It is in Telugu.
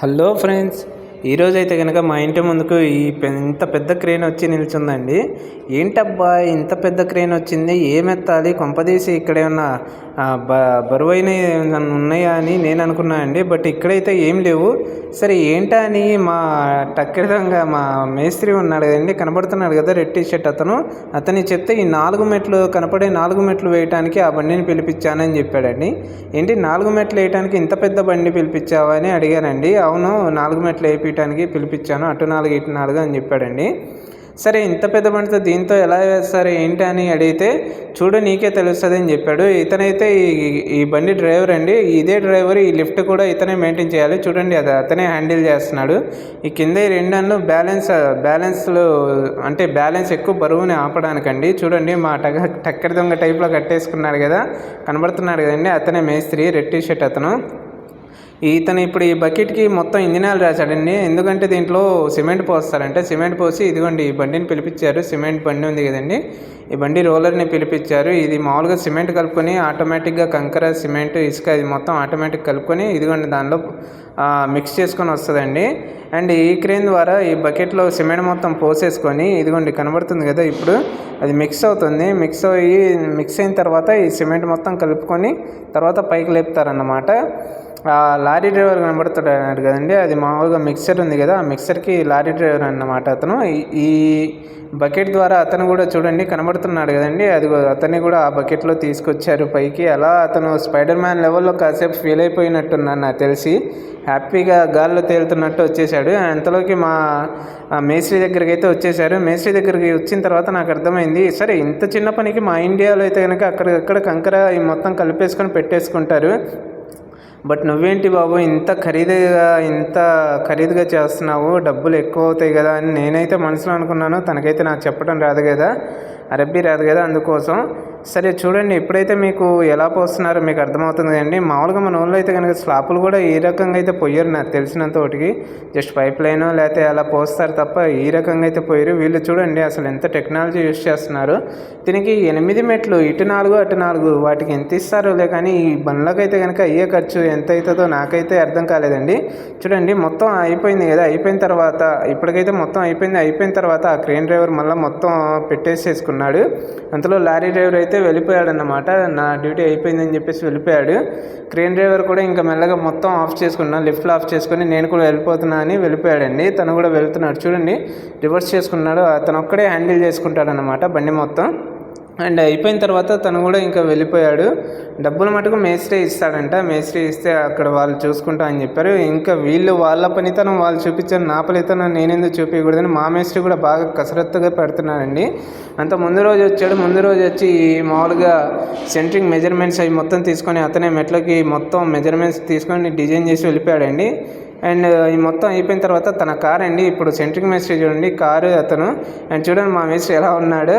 Hello friends, ఈరోజు అయితే కనుక మా ఇంటి ముందుకు ఈ ఇంత పెద్ద క్రేన్ వచ్చి నిల్చుందండి. ఏంటబ్బా ఇంత పెద్ద క్రేన్ వచ్చింది? ఏమెత్తాలి? కొంపదీసి ఇక్కడ ఏమన్నా బ బరువైన ఉన్నాయా అని నేను అనుకున్నా అండి. బట్ ఇక్కడైతే ఏం లేవు. సరే ఏంటా అని మా టక్కెదంగా మా మేస్త్రి ఉన్నాడు కదండి. కనబడుతున్నాడు కదా రెడ్ టీ షర్ట్ అతను. అతని చెప్తే ఈ నాలుగు మెట్లు కనపడే నాలుగు మెట్లు వేయటానికి ఆ బండిని పిలిపించానని చెప్పాడండి. ఏంటి నాలుగు మెట్లు వేయటానికి ఇంత పెద్ద బండి పిలిపించావా అని అడిగానండి. అవును నాలుగు మెట్లు పీఠానికి పిలిపించాను. అటు నాలుగు ఇటు నాలుగు అని చెప్పాడండి. సరే ఇంత పెద్ద బండితో దీంతో ఎలా వేస్తారు ఏంటి అని అడిగితే చూడు నీకే తెలుస్తుంది అని చెప్పాడు. ఇతనైతే ఈ ఈ బండి డ్రైవర్ అండి. ఇదే డ్రైవర్ ఈ లిఫ్ట్ కూడా ఇతనే మెయింటైన్ చేయాలి. చూడండి అది అతనే హ్యాండిల్ చేస్తున్నాడు. ఈ కింద ఈ రెండు అన్ను బ్యాలెన్స్ బ్యాలెన్స్లో అంటే బ్యాలెన్స్ ఎక్కువ బరువుని ఆపడానికండి. చూడండి మా టగ టక్కర దొంగ టైప్లో కట్టేసుకున్నాడు కదా కనబడుతున్నాడు కదండి అతనే మేస్త్రి రెడ్ టీ షర్ట్ అతను. ఇతను ఇప్పుడు ఈ బకెట్కి మొత్తం ఇంజిన్ రాశాడండి. ఎందుకంటే దీంట్లో సిమెంట్ పోస్తారంటే. సిమెంట్ పోసి ఇదిగోండి ఈ బండిని పిలిపించారు. సిమెంట్ బండి ఉంది కదండి. ఈ బండి రోలర్ని పిలిపించారు. ఇది మామూలుగా సిమెంట్ కలుపుకొని ఆటోమేటిక్గా కంకర సిమెంట్ ఇసుక ఇది మొత్తం ఆటోమేటిక్ కలుపుకొని ఇదిగోండి దానిలో మిక్స్ చేసుకొని వస్తుందండి. అండ్ ఈ క్రేన్ ద్వారా ఈ బకెట్లో సిమెంట్ మొత్తం పోసేసుకొని ఇదిగోండి కనబడుతుంది కదా ఇప్పుడు. అది మిక్స్ అవుతుంది. మిక్స్ అయ్యి మిక్స్ అయిన తర్వాత ఈ సిమెంట్ మొత్తం కలుపుకొని తర్వాత పైకి లేపుతారన్నమాట. ఆ లారీ డ్రైవర్ కనబడుతున్నాడు కదండి. అది మామూలుగా మిక్సర్ ఉంది కదా ఆ మిక్సర్కి లారీ డ్రైవర్ అన్నమాట అతను. ఈ- బకెట్ ద్వారా అతను కూడా చూడండి కనబడుతున్నాడు కదండి. అది అతన్ని కూడా ఆ బకెట్లో తీసుకొచ్చారు పైకి. అలా అతను స్పైడర్ మ్యాన్ లెవెల్లో కాసేపు ఫీల్ అయిపోయినట్టున్నాను నాకు తెలిసి. హ్యాపీగా గాల్లో తేలుతున్నట్టు వచ్చేసాడు అంతలోకి మా మేస్త్రి దగ్గరికి అయితే వచ్చేసారు మేస్త్రి దగ్గరికి వచ్చిన తర్వాత నాకు అర్థమైంది సరే ఇంత చిన్న పనికి మా ఇండియాలో అయితే కనుక అక్కడ కంకర మొత్తం కలిపేసుకొని పెట్టేసుకుంటారు. బట్ నువ్వేంటి బాబు ఇంత ఖరీదుగా ఇంత ఖరీదుగా చేస్తున్నావు డబ్బులు ఎక్కువ అవుతాయి కదా అని నేనైతే మనసులో అనుకున్నాను. తనకైతే నాకు చెప్పడం రాదు కదా. అరబ్బీ రాదు కదా అందుకోసం. సరే చూడండి ఎప్పుడైతే మీకు ఎలా పోస్తున్నారో మీకు అర్థమవుతుంది కదండి మామూలుగా మన ఊళ్ళో అయితే కనుక స్లాపులు కూడా ఈ రకంగా అయితే పోయారు నాకు తెలిసినంత ఒకటికి జస్ట్ పైప్ లైన్ లేకపోతే అలా పోస్తారు తప్ప ఈ రకంగా అయితే పోయారు. వీళ్ళు చూడండి అసలు ఎంత టెక్నాలజీ యూస్ చేస్తున్నారు. దీనికి ఎనిమిది మెట్లు ఇటు నాలుగు అటు నాలుగు వాటికి ఎంత ఇస్తారో లే కానీ ఈ బండ్లకైతే కనుక అయ్యే ఖర్చు ఎంత అవుతుందో నాకైతే అర్థం కాలేదండి. చూడండి మొత్తం అయిపోయింది కదా అయిపోయిన తర్వాత ఇప్పటికైతే మొత్తం అయిపోయింది అయిపోయిన తర్వాత ఆ క్రేన్ డ్రైవర్ మళ్ళీ మొత్తం పెట్టేసేసుకున్నాడు. అంతలో లారీ డ్రైవర్ అయితే వెళ్ళిపోయాడు వెళ్ళిపోయాడన్నమాట. నా డ్యూటీ అయిపోయిందని చెప్పేసి వెళ్ళిపోయాడు. క్రేన్ డ్రైవర్ కూడా ఇంకా మెల్లగా మొత్తం ఆఫ్ చేసుకున్నా లిఫ్ట్లో ఆఫ్ చేసుకొని నేను కూడా వెళ్ళిపోతున్నా అని వెళ్ళిపోయాడండి. తను కూడా వెళ్తున్నాడు చూడండి. రివర్స్ చేసుకున్నాడు. అతను ఒక్కడే హ్యాండిల్ చేసుకుంటాడనమాట బండి మొత్తం. అండ్ అయిపోయిన తర్వాత తను కూడా ఇంకా వెళ్ళిపోయాడు. డబ్బులు మటుకు మేస్త్రి ఇస్తాడంట. మేస్త్రి ఇస్తే అక్కడ వాళ్ళు చూసుకుంటా అని చెప్పారు. ఇంకా వీళ్ళు వాళ్ళ పనితనం వాళ్ళు చూపించారు నా పనితనం నేనెందుకు చూపించకూడదని మా మేస్త్రి కూడా బాగా కసరత్తుగా పెడుతున్నాడండి. అంత ముందు రోజు వచ్చాడు. ముందు రోజు వచ్చి మామూలుగా సెంట్రింగ్ మెజర్మెంట్స్ అవి మొత్తం తీసుకొని అతనే మెట్లకి మొత్తం మెజర్మెంట్స్ తీసుకొని డిజైన్ చేసి వెళ్ళిపోయాడండి. అండ్ ఈ మొత్తం అయిపోయిన తర్వాత తన కార్ అండి ఇప్పుడు సెంట్రింగ్ మేస్త్రి చూడండి కారు అతను. అండ్ చూడండి మా మేస్త్రి ఎలా ఉన్నాడు.